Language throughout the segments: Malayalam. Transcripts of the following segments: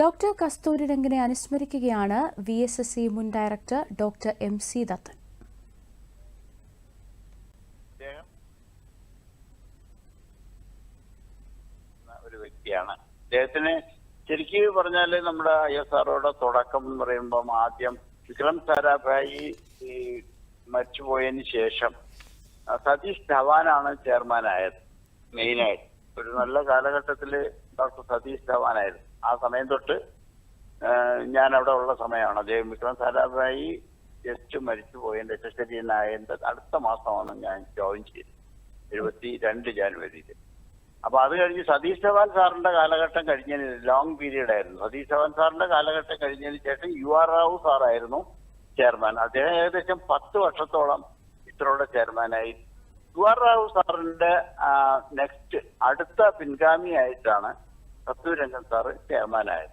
ഡോക്ടർ കസ്തൂരിരംഗനെ അനുസ്മരിക്കുകയാണ് വി എസ് എസ് സി മുൻ director doctor M C Dathan. വ്യക്തിയാണ്. അദ്ദേഹത്തിന് ശരിക്കും പറഞ്ഞാൽ നമ്മുടെ ഐ എസ് ആർഒയുടെ തുടക്കം എന്ന് പറയുമ്പം ആദ്യം വിക്രം സാരാഭായി മരിച്ചുപോയതിന് ശേഷം സതീഷ് ധവാനാണ് ചെയർമാനായത് മെയിനായിട്ട് ഒരു നല്ല കാലഘട്ടത്തിൽ ഡോക്ടർ സതീഷ് ധവാനായിരുന്നു. ആ സമയം തൊട്ട് ഞാൻ അവിടെ ഉള്ള സമയമാണ്. അദ്ദേഹം വിക്രം സാരാഭായി ജസ്റ്റ് മരിച്ചു പോയതിന്റെ ശശരീനായതിന്റെ അടുത്ത മാസമാണ് ഞാൻ ജോയിൻ ചെയ്തത്. എഴുപത്തി രണ്ട് ജാനുവരിയിൽ അപ്പൊ അത് കഴിഞ്ഞ് സതീഷ് ധവാൻ സാറിന്റെ കാലഘട്ടം കഴിഞ്ഞതിന് ലോങ് പീരീഡ് ആയിരുന്നു. സതീഷ് ധവാൻ സാറിന്റെ കാലഘട്ടം കഴിഞ്ഞതിന് ശേഷം യു ആർ റാവു സാറായിരുന്നു ചെയർമാൻ. അദ്ദേഹം ഏകദേശം പത്ത് വർഷത്തോളം ഇത്രയുടെ ചെയർമാനായി റാവു സാറിന്റെ നെക്സ്റ്റ് അടുത്ത പിൻഗാമിയായിട്ടാണ് കസ്തൂരംഗൻ സാറ് ചെയർമാനായത്.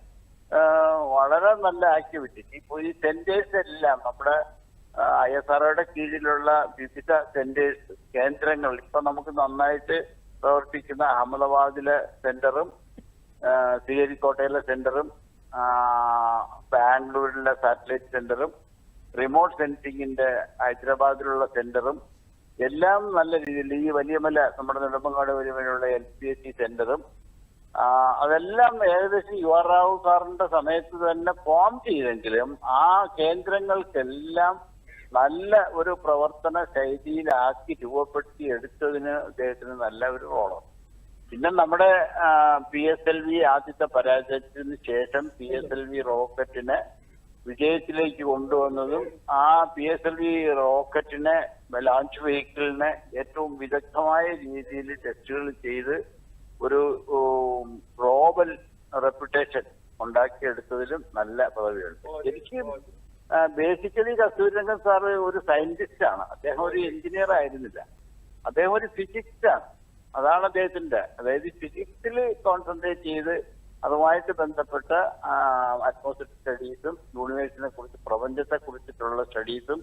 വളരെ നല്ല ആക്ടിവിറ്റി. ഇപ്പൊ ഈ സെന്റേഴ്സ് എല്ലാം നമ്മുടെ ഐ എസ് ആർഒയുടെ കീഴിലുള്ള വിവിധ സെന്റേഴ്സ് കേന്ദ്രങ്ങൾ ഇപ്പൊ നമുക്ക് നന്നായിട്ട് പ്രവർത്തിക്കുന്ന അഹമ്മദാബാദിലെ സെന്ററും ആഹ് ശ്രീഹരിക്കോട്ടയിലെ സെന്ററും ബാംഗ്ലൂരിലെ സാറ്റലൈറ്റ് സെന്ററും റിമോട്ട് സെൻസിങ്ങിന്റെ ഹൈദരാബാദിലുള്ള സെന്ററും എല്ലാം നല്ല രീതിയിൽ ഈ വലിയമല നമ്മുടെ നെടുമ്പങ്ങാട് വലിയമലയുള്ള എൽ പി എസ് സി സെന്ററും അതെല്ലാം ഏകദേശം യു ആർ റാവു സാറിന്റെ സമയത്ത് തന്നെ ഫോം ചെയ്തെങ്കിലും ആ കേന്ദ്രങ്ങൾക്കെല്ലാം നല്ല ഒരു പ്രവർത്തന ശൈലിയിലാക്കി രൂപപ്പെടുത്തി എടുത്തതിന് അദ്ദേഹത്തിന് നല്ല ഒരു റോളുണ്ട് പിന്നെ നമ്മുടെ പി എസ് എൽ വി ആദ്യത്തെ പരാജയത്തിന് ശേഷം പി എസ് എൽ വി റോക്കറ്റിനെ വിജയത്തിലേക്ക് കൊണ്ടുവന്നതും ആ പി എസ് എൽ വി റോക്കറ്റിനെ ലോഞ്ച് വെഹിക്കിളിനെ ഏറ്റവും വിദഗ്ധമായ രീതിയിൽ ടെസ്റ്റുകൾ ചെയ്ത് ഒരു ഗ്ലോബൽ റെപ്യൂട്ടേഷൻ ഉണ്ടാക്കിയെടുത്തതിലും നല്ല പദവിയുണ്ട്. എനിക്ക് ബേസിക്കലി കസ്തൂരിരംഗൻ സാറ് ഒരു സയന്റിസ്റ്റ് ആണ്. അദ്ദേഹം ഒരു എഞ്ചിനീയർ ആയിരുന്നില്ല. അദ്ദേഹം ഒരു ഫിസിക്സ് ആണ്. അതാണ് അദ്ദേഹത്തിന്റെ അതായത് ഫിസിക്സിൽ കോൺസെൻട്രേറ്റ് ചെയ്ത് അതുമായിട്ട് ബന്ധപ്പെട്ട് അറ്റ്മോസ്ഫിയർ സ്റ്റഡീസും യൂണിവേഴ്സിനെ കുറിച്ച് പ്രപഞ്ചത്തെ കുറിച്ചിട്ടുള്ള സ്റ്റഡീസും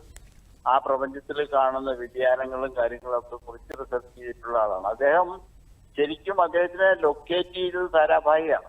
ആ പ്രപഞ്ചത്തിൽ കാണുന്ന വ്യതിയാനങ്ങളും കാര്യങ്ങളും ഒക്കെ കുറിച്ച് റിസർച്ച് ചെയ്തിട്ടുള്ള ആളാണ്. അദ്ദേഹം ശരിക്കും അദ്ദേഹത്തിനെ ലൊക്കേറ്റ് ചെയ്തത് സാരാഭായിയാണ്